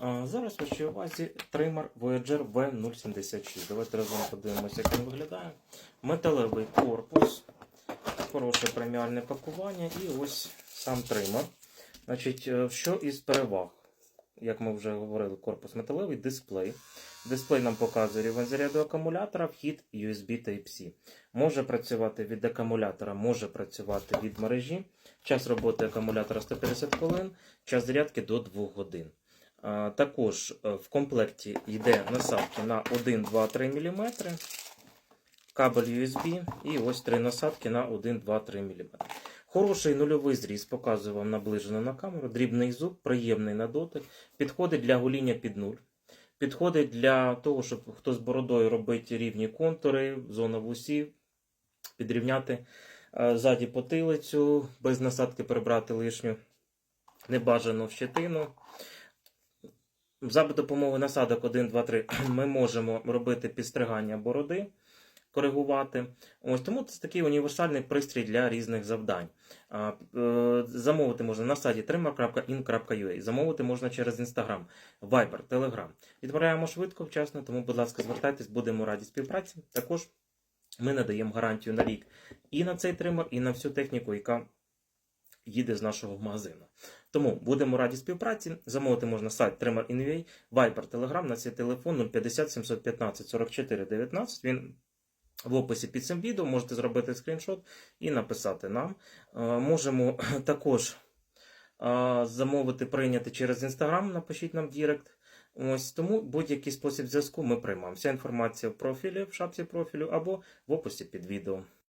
Зараз в вашій увазі тример Voyager V076. Давайте разом подивимося, як він виглядає. Металевий корпус, хороше преміальне пакування і ось сам тример. Значить, е, що із переваг? Як ми вже говорили, корпус металевий, дисплей. Дисплей нам показує рівень заряду акумулятора, вхід USB Type-C. Може працювати від акумулятора, може працювати від мережі. Час роботи акумулятора 150 хвилин, час зарядки до 2 годин. Також е, в комплекті йде насадки на 1, 2, 3 мм, кабель USB і ось три насадки на 1, 2, 3 мм. Хороший нульовий зріз, показую вам наближено на камеру. Дрібний зуб, приємний на дотик. Підходить для гоління під нуль. Підходить для того, щоб хто з бородою робить рівні контури, зона вусів, підрівняти е, ззаді потилицю, без насадки прибрати лишню небажану щетину. За допомогою насадок 1, 2, 3 ми можемо робити підстригання бороди, коригувати. Ось тому це такий універсальний пристрій для різних завдань. Е, Замовити можна на сайті trimmer.in.ua. Замовити можна через Instagram, Viber, Telegram. Відправляємо швидко, вчасно, тому, будь ласка, звертайтесь, будемо раді співпраці. Також ми надаємо гарантію на рік і на цей тример, і на всю техніку, яка їде з нашого магазину. Тому будемо раді співпраці. Замовити можна сайт Trimmer.in.ua, Viber, Telegram, на цей телефон 050 715 44 19. Він в описі під цим відео можете зробити скріншот і написати нам. Е, Можемо також е, замовити, прийняти через Instagram, напишіть нам Дірект. Ось тому будь-який спосіб зв'язку ми приймаємо. Вся інформація в профілі, в шапці профілю або в описі під відео.